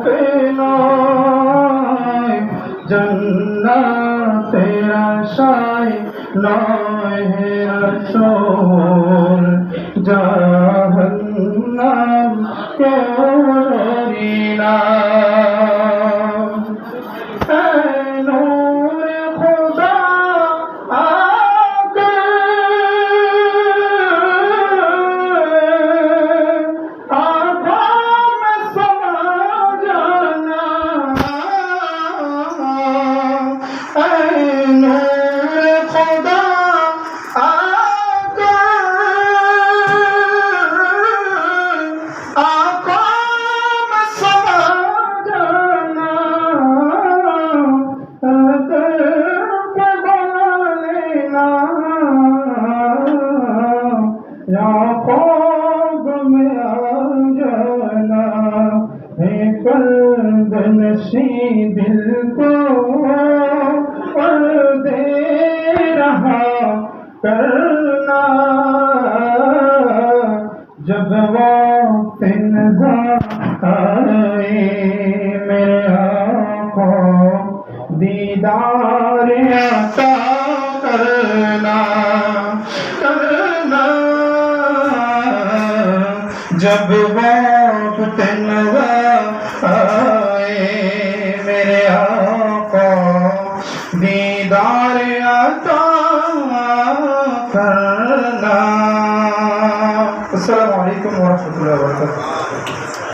মুখে নয় জন্নাতের আশায় নয় হে রসুল জাহান্নাম করি না اے ہے نشی دل کو پردے رہا کرنا۔ جب وقت نظر آئے، میرے آقا دیدار عطا کرنا جب وقت نظر آئے میرے آقا دیدار عطا کرنا۔ السلام علیکم ورحمۃ اللہ وبرکاتہ۔